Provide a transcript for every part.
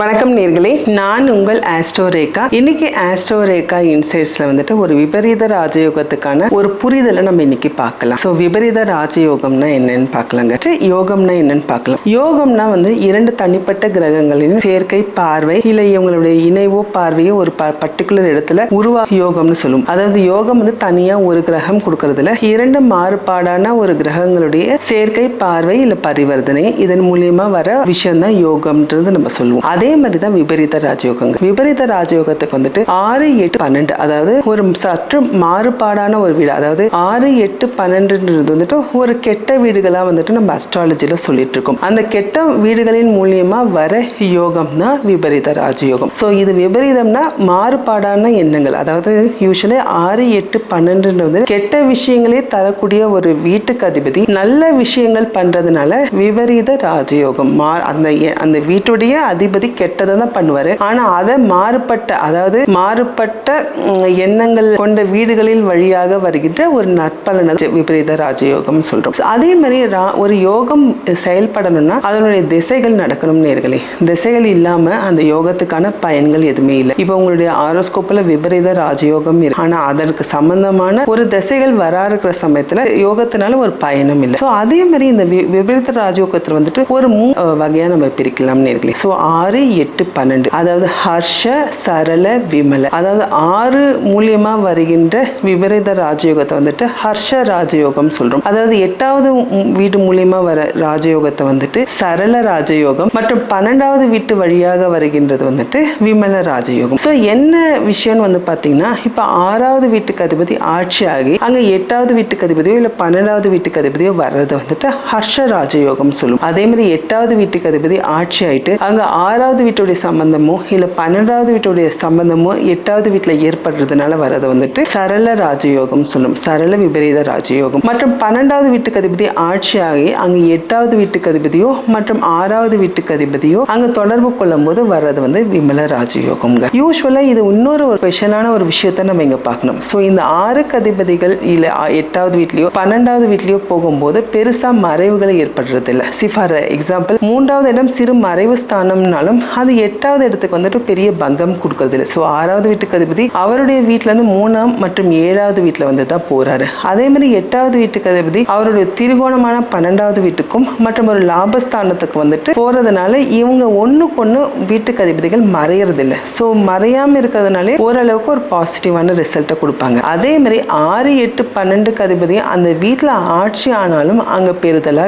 வணக்கம் நேர்களே. நான் உங்கள் ஆஸ்ட்ரோரேகா இன்னைக்கு ஆஸ்ட்ரோரேகா இன்சைட்ஸ்ல வந்துட்டு ஒரு விபரீத ராஜயோகத்துக்கான ஒரு புரிதலை நம்ம இன்னைக்கு பார்க்கலாம். ஸோ விபரீத ராஜயோகம்னா என்னன்னு பார்க்கலாங்க. யோகம்னா என்னன்னு பார்க்கலாம். யோகம்னா வந்து இரண்டு தனிப்பட்ட கிரகங்களின் சேர்க்கை பார்வை இல்லை இவங்களுடைய இணைவோ பார்வையோ ஒரு பர்டிகுலர் இடத்துல உருவா யோகம்னு சொல்லுவோம் அதாவது யோகம் வந்து தனியா ஒரு கிரகம் கொடுக்கறதுல இரண்டு மாறுபாடான ஒரு கிரகங்களுடைய சேர்க்கை பார்வை இல்லை பரிவர்த்தனை இதன் மூலியமா வர விஷயம் தான் யோகம்ன்றது நம்ம சொல்லுவோம். அதே மாதிரி தான் விபரீத ராஜயோகங்க விபரீத ராஜயோகத்துக்கு வந்துட்டு ஆறு எட்டு பன்னெண்டு அதாவது ஒரு சற்று மாறுபாடான ஒரு வீடு. அதாவது ஆறு எட்டு பன்னெண்டுன்றது வந்துட்டு ஒரு கெட்ட வீடுகளாக வந்துட்டு நம்ம அஸ்ட்ராலஜியில் சொல்லிட்டு இருக்கோம் அந்த கெட்ட வீடுகளின் மூலியமா வர யோகம் தான் விபரீத ராஜயோகம். ஸோ இது விபரீதம்னா மாறுபாடான எண்ணங்கள். அதாவது யூஸ்வலி ஆறு எட்டு பன்னெண்டுன்றது கெட்ட விஷயங்களே தரக்கூடிய ஒரு வீட்டுக்கு அதிபதி. நல்ல விஷயங்கள் பண்றதுனால விபரீத ராஜயோகம். மா அந்த எ- அந்த வீட்டுடைய அதிபதி கெட்டதை தான் பண்ணுவார். ஆனால் அதை மாறுபட்ட அதாவது மாறுபட்ட எண்ணங்கள் கொண்ட வீடுகளில் வழியாக வருகின்ற ஒரு நற்பலன விபரீத ராஜயோகம் சொல்கிறோம் அதே மாதிரி ரா- ஒரு யோகம் செயல்படணும்னா அதனுடைய திசைகள் நடக்கணும் நேர்களே. திசைகள் இல்லாமல் அந்த யோகத்துக்கான பயன்கள் எதுவுமே இல்லை. இப்போ உங்களுடைய ஆரோஸ்கோப்பில் விபரீத ராஜயோகம் இருக்கு. ஆனால் அதற்கு சம்பந்தமான ஒரு திசைகள் வரா இருக்கிற சமயத்தில் யோகத்தினால ஒரு பயனும் இல்லை. ஸோ அதே மாதிரி இந்த வி- விபரீத ராஜயோகத்தில் வந்துட்டு ஒரு மூ வகையாக நம்ம பிரிக்கலாம் நேர்களே. ஸோ ஆறு எட்டு பன்னெண்டு. அதாவது ஹர்ஷ சரள விமல. அதாவது ஆறு மூலியமா வருகின்ற விபரீத ராஜயோகத்தை வந்துட்டு ஹர்ஷ ராஜயோகம் சொல்றோம். அதாவது எட்டாவது வீடு மூலியமா வர ராஜயோகத்தை வந்துட்டு சரள ராஜயோகம். மற்றும் பன்னெண்டாவது வீட்டு வழியாக வருகின்றது வந்துட்டு விமல ராஜயோகம். ஸோ என்ன விஷயம்னு வந்து பார்த்தீங்கன்னா இப்போ ஆறாவது வீட்டுக்கு அதிபதி ஆட்சி ஆகி அங்க எட்டாவது வீட்டுக்கு அதிபதியோ இல்லை பன்னெண்டாவது வீட்டுக்கு அதிபதியோ வர்றது வந்துட்டு ஹர்ஷ ராஜயோகம் சொல்லும். அதே மாதிரி எட்டாவது வீட்டுக்கு அதிபதி ஆட்சி ஆயிட்டு அங்க ஆறாவது வீட்டுடைய சம்பந்தமோ இல்ல பன்னெண்டாவது வீட்டுடைய சம்பந்தமோ எட்டாவது வீட்டுல ஏற்படுறதுனால வர்றது வந்துட்டு சரள ராஜயோகம் சொல்லும். சரள விபரீத ராஜயோகம். மற்றும் பன்னெண்டாவது வீட்டுக்கு அதிபதி ஆட்சி ஆகி அங்க எட்டாவது வீட்டுக்கு அதிபதியோ மற்றும் ஆறாவது வீட்டுக்கு அதிபதியோ அங்க தொடர்பு கொள்ளும் போது வர்றது வந்து விமல ராஜயோகம்ங்க. யூஸ்வலா இது இன்னொரு ஒரு ஸ்பெஷலான ஒரு விஷயத்தை நம்ம இங்க பார்க்கணும். ஸோ இந்த ஆறுக்கு அதிபதிகள் இல்ல எட்டாவது வீட்லயோ பன்னெண்டாவது வீட்லயோ போகும்போது பெருசா மறைவுகளை ஏற்படுறது இல்லை சி ஃபார் எக்ஸாம்பிள் மூன்றாவது இடம் சிறு மறைவு ஸ்தானம்னாலும் அது எட்டாவது இடத்துக்கு வந்துட்டு பெரிய பங்கம் கொடுக்கறது இல்லை ஸோ ஆறாவது வீட்டுக்கு அதிபதி அவருடைய வீட்ல இருந்து மூணாம் மற்றும் ஏழாவது வீட்டில் வந்து தான் போறாரு. அதே மாதிரி எட்டாவது வீட்டுக்கு அதிபதி அவருடைய திருகோணமான பன்னெண்டாவது வீட்டுக்கும் மற்றும் ஒரு லாபஸ்தானத்துக்கு வந்துட்டு போறதுனால இவங்க ஒண்ணுக்கு ஒண்ணு வீட்டுக்கு அதிபதிகள் மறையறது இல்லை ஸோ மறையாம இருக்கிறதுனாலே ஓரளவுக்கு ஒரு பாசிட்டிவான ரிசல்ட்டை கொடுப்பாங்க. அதே மாதிரி ஆறு எட்டு பன்னெண்டுக்கு அதிபதி அந்த வீட்டில் ஆட்சி ஆனாலும் அங்க பெறுதலா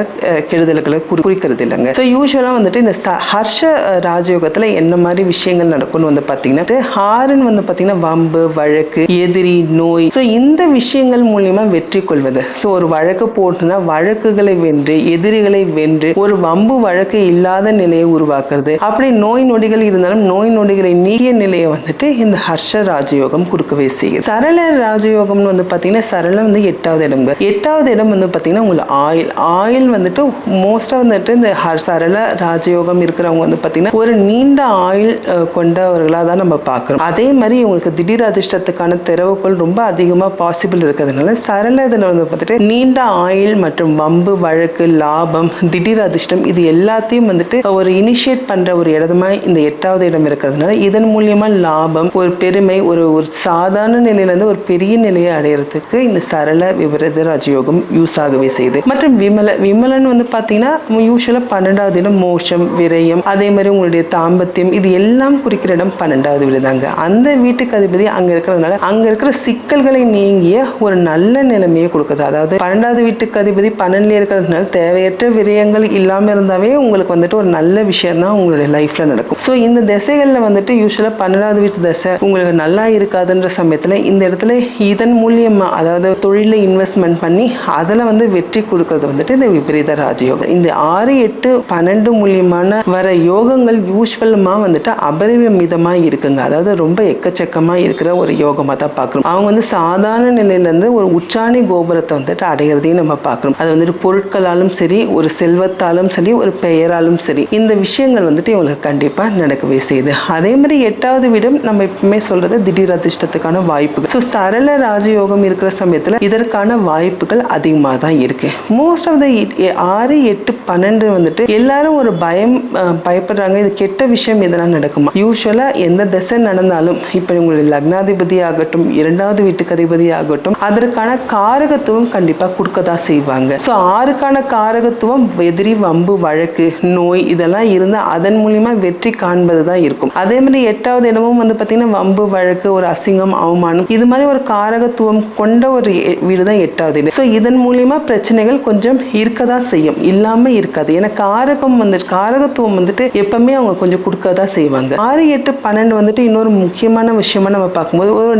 கெடுதல்களை குறி குறிக்கிறது இல்லைங்க ஸோ யூஸ்வலாக வந்துட்டு இந்த ஹர்ஷ ராஜ ராஜயோகத்தில் என்ன மாதிரி விஷயங்கள் நடக்கும்னு வந்து பார்த்தீங்கன்னா ஹாரன் வந்து பார்த்தீங்கன்னா வம்பு வழக்கு எதிரி நோய். ஸோ இந்த விஷயங்கள் மூலியமா வெற்றி கொள்வது. ஸோ ஒரு வழக்கு போட்டுனா வழக்குகளை வென்று எதிரிகளை வென்று ஒரு வம்பு வழக்கு இல்லாத நிலையை உருவாக்குறது. அப்படி நோய் நொடிகள் இருந்தாலும் நோய் நொடிகளை நீக்கிய நிலையை வந்துட்டு இந்த ஹர்ஷ ராஜயோகம் கொடுக்கவே செய்யுது. சரள ராஜயோகம்னு வந்து பார்த்தீங்கன்னா சரளம் வந்து எட்டாவது இடம்ங்க எட்டாவது இடம் வந்து பார்த்தீங்கன்னா உங்களுக்கு ஆயில் ஆயில் வந்துட்டு மோஸ்ட்டாக வந்துட்டு இந்த ஹர் சரள ராஜயோகம் இருக்கிறவங்க வந்து பார்த்தீங்கன்னா ஒரு நீண்ட ஆயுள் கொண்டவர்களாக தான் நம்ம பார்க்குறோம் அதே மாதிரி இவங்களுக்கு திடீர் அதிர்ஷ்டத்துக்கான திறவுகோள் ரொம்ப அதிகமாக பாசிபிள் இருக்கிறதுனால சரள இதில் வந்து பார்த்துட்டு நீண்ட ஆயுள் மற்றும் வம்பு வழக்கு லாபம் திடீர் அதிர்ஷ்டம் இது எல்லாத்தையும் வந்துட்டு ஒரு இனிஷியேட் பண்ற ஒரு இடமா இந்த எட்டாவது இடம் இருக்கிறதுனால இதன் மூலியமா லாபம் ஒரு பெருமை ஒரு ஒரு சாதாரண நிலையிலேருந்து ஒரு பெரிய நிலையை அடையிறதுக்கு இந்த சரள விபரீத ராஜயோகம் யூஸ் ஆகவே செய்யுது. மற்றும் விமல விமலன் வந்து பார்த்தீங்கன்னா யூஸ்வலாக பன்னெண்டாவது இடம் மோஷம் விரயம். அதே மாதிரி உங்களுடைய தாம்பத்தியம் இது எல்லாம் குறிக்கிற இடம் பன்னெண்டாவது வீடு தாங்க. அந்த வீட்டுக்கு அதிபதி அங்க இருக்கிறதுனால அங்க இருக்கிற சிக்கல்களை நீங்கிய ஒரு நல்ல நிலைமையை கொடுக்குது. அதாவது பன்னெண்டாவது வீட்டுக்கு அதிபதி பன்னெண்டுல இருக்கிறதுனால தேவையற்ற விரயங்கள் இல்லாம இருந்தாவே உங்களுக்கு வந்துட்டு ஒரு நல்ல விஷயம் தான் உங்களுடைய லைஃப்ல நடக்கும். ஸோ இந்த திசைகள்ல வந்துட்டு யூஸ்வலா பன்னெண்டாவது வீட்டு தசை உங்களுக்கு நல்லா இருக்காதுன்ற சமயத்துல இந்த இடத்துல இதன் மூலியமா அதாவது தொழில இன்வெஸ்ட்மெண்ட் பண்ணி அதுல வந்து வெற்றி கொடுக்கறது வந்துட்டு இந்த விபரீத ராஜயோகம். இந்த ஆறு எட்டு பன்னெண்டு மூலியமான வர யோகங்கள் யூஸ்வலமாக வந்துட்டு அபரிமிதமாக இருக்குங்க. அதாவது ரொம்ப எக்கச்சக்கமாக இருக்கிற ஒரு யோகமாக தான் பார்க்குறோம். அவங்க வந்து சாதாரண நிலையிலேருந்து ஒரு உச்சாணி கோபுரத்தை வந்துட்டு அடையிறதையும் நம்ம பார்க்குறோம். அது வந்துட்டு பொருட்களாலும் சரி ஒரு செல்வத்தாலும் சரி ஒரு பெயராலும் சரி இந்த விஷயங்கள் வந்துட்டு இவங்களுக்கு கண்டிப்பாக நடக்கவே செய்யுது. அதே மாதிரி எட்டாவது விடம் நம்ம எப்பவுமே சொல்கிறது திடீர் அதிர்ஷ்டத்துக்கான வாய்ப்புகள். ஸோ சரள ராஜயோகம் இருக்கிற சமயத்தில் இதற்கான வாய்ப்புகள் அதிகமாக தான் இருக்குது மோஸ்ட் ஆஃப் த ஆறு எட்டு பன்னெண்டு வந்துட்டு எல்லாரும் ஒரு பயம் பயப்படுறாங்க. இது கெட்ட விஷயம் எதனா நடக்குமா? யூஸ்வலா எந்த திசை நடந்தாலும் இப்போ உங்களுடைய லக்னாதிபதி ஆகட்டும் இரண்டாவது வீட்டுக்கு அதிபதி ஆகட்டும் அதற்கான காரகத்துவம் கண்டிப்பா கொடுக்க தான் செய்வாங்க. ஸோ ஆறுக்கான காரகத்துவம் எதிரி வம்பு வழக்கு நோய் இதெல்லாம் இருந்தா அதன் மூலியமா வெற்றி காண்பது தான் இருக்கும். அதே மாதிரி எட்டாவது இடமும் வந்து பார்த்தீங்கன்னா வம்பு வழக்கு ஒரு அசிங்கம் அவமானம் இது மாதிரி ஒரு காரகத்துவம் கொண்ட ஒரு எ- வீடு தான் எட்டாவது இடம். ஸோ இதன் மூலியமா பிரச்சனைகள் கொஞ்சம் இருக்க தான் செய்யும். இல்லாம இருக்காது. ஏன்னா காரகம் வந்துட்டு காரகத்துவம் வந்துட்டு எப்பவுமே அவங்க கொஞ்சம் கொடுக்க தான் செய்வாங்க. ஆறு எட்டு பன்னெண்டு வந்துட்டு இன்னொரு முக்கியமான விஷயமா நம்ம பார்க்கும்போது ஒரு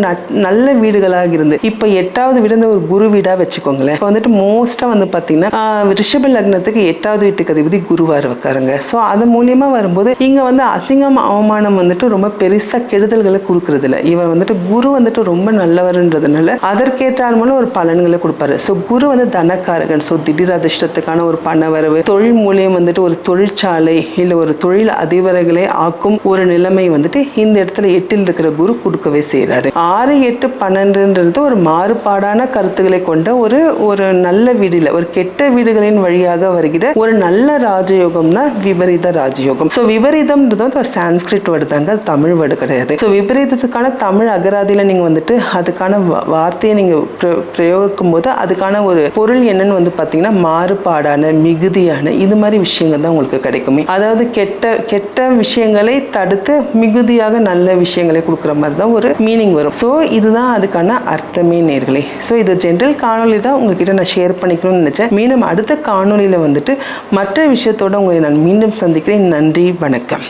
நல்ல வீடுகளாக இருந்து இப்போ எட்டாவது வீடு இந்த ஒரு குரு வீடா வச்சுக்கோங்களேன். இப்போ வந்துட்டு மோஸ்டா வந்து பார்த்தீங்கன்னா ரிஷப லக்னத்துக்கு எட்டாவது வீட்டுக்கு அதிபதி குருவார் வைக்காருங்க. ஸோ அது மூலியமா வரும்போது இங்க வந்து அசிங்கம் அவமானம் வந்துட்டு ரொம்ப பெருசா கெடுதல்களை கொடுக்கறது இல்லை இவர் வந்துட்டு குரு வந்துட்டு ரொம்ப நல்லவர்ன்றதுனால மூலம் ஒரு பலன்களை கொடுப்பாரு. ஸோ குரு வந்து தனக்காரகன். ஸோ திடீர் அதிர்ஷ்டத்துக்கான ஒரு பண வரவு தொழில் மூலியம் வந்துட்டு ஒரு தொழிற்சாலை இல்லை ஒரு தொழில் அதிபர்களை ஆக்கும் ஒரு நிலைமை வந்துட்டு இந்த இடத்துல எட்டில் இருக்கிற குரு கொடுக்கவே செய்கிறாரு ஆறு எட்டு பன்னெண்டுன்றது ஒரு மாறுபாடான கருத்துக்களை கொண்ட ஒரு ஒரு நல்ல வீடுல ஒரு கெட்ட வீடுகளின் வழியாக வருகிற ஒரு நல்ல ராஜயோகம்னா விபரீத ராஜயோகம். ஸோ விபரீதம்ன்றது வந்து ஒரு சான்ஸ்கிரிட் வேர்டு தாங்க அது தமிழ் வேர்டு கிடையாது. ஸோ விபரீதத்துக்கான தமிழ் அகராதியில நீங்க வந்துட்டு அதுக்கான வார்த்தையை நீங்க பிரயோகிக்கும் போது அதுக்கான ஒரு பொருள் என்னன்னு வந்து பாத்தீங்கன்னா மாறுபாடான மிகுதியான இது மாதிரி விஷயங்கள் தான் உங்களுக்கு கிடைக்குமே. அதாவது கெட்ட கெட்ட விஷயங்களை தடுத்து மிகுதியாக நல்ல விஷயங்களை கொடுக்குற மாதிரி தான் ஒரு மீனிங் வரும். ஸோ இதுதான் அதுக்கான அர்த்தமே நேர்களே. ஸோ இது ஜென்ரல் காணொளி தான் உங்ககிட்ட நான் ஷேர் பண்ணிக்கணும்னு நினச்சேன். மீண்டும் அடுத்த காணொலியில் வந்துட்டு மற்ற விஷயத்தோட உங்களை நான் மீண்டும் சந்திக்கிறேன். நன்றி வணக்கம்.